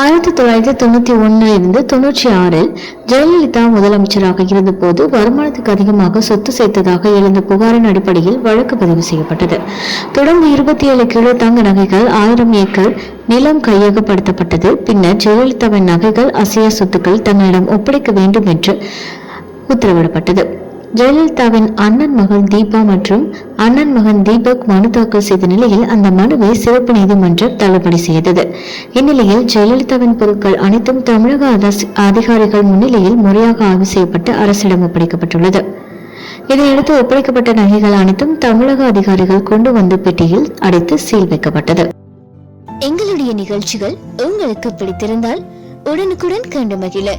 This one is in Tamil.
ஆயிரத்தி தொள்ளாயிரத்தி தொண்ணூத்தி ஒண்ணுல இருந்து தொண்ணூற்றி ஆறில் ஜெயலலிதா முதலமைச்சராக இருந்தபோது வருமானத்துக்கு அதிகமாக சொத்து சேர்த்ததாக எழுந்த புகாரின் அடிப்படையில் வழக்கு பதிவு செய்யப்பட்டது. தொடர்ந்து இருபத்தி ஏழு கிலோ தங்க நகைகள் ஆயிரம் ஏக்கர் நிலம் கையகப்படுத்தப்பட்டது. பின்னர் ஜெயலலிதாவின் நகைகள் அசைய சொத்துக்கள் தங்களிடம் ஒப்படைக்க வேண்டும் என்று உத்தரவிடப்பட்டது. ஜெயலலிதாவின் அண்ணன் மகள் தீபா மற்றும் அண்ணன் மகன் தீபக் மனு தாக்கல் செய்த நிலையில் அந்த மனுவை சிறப்பு நீதிமன்றம் தள்ளுபடி செய்தது. இந்நிலையில் ஜெயலலிதாவின் பொருட்கள் அனைத்தும் தமிழக அதிகாரிகள் முன்னிலையில் முறையாக ஆய்வு செய்யப்பட்டு அரசிடம் ஒப்படைக்கப்பட்டுள்ளது. இதையடுத்து ஒப்படைக்கப்பட்ட நகைகள் அனைத்தும் தமிழக அதிகாரிகள் கொண்டு வந்த பெட்டியில் அடைத்து சீல் வைக்கப்பட்டது. எங்களுடைய நிகழ்ச்சிகள் உங்களுக்கு பிடித்திருந்தால் உடனுக்குடன் கண்டு மகிழ.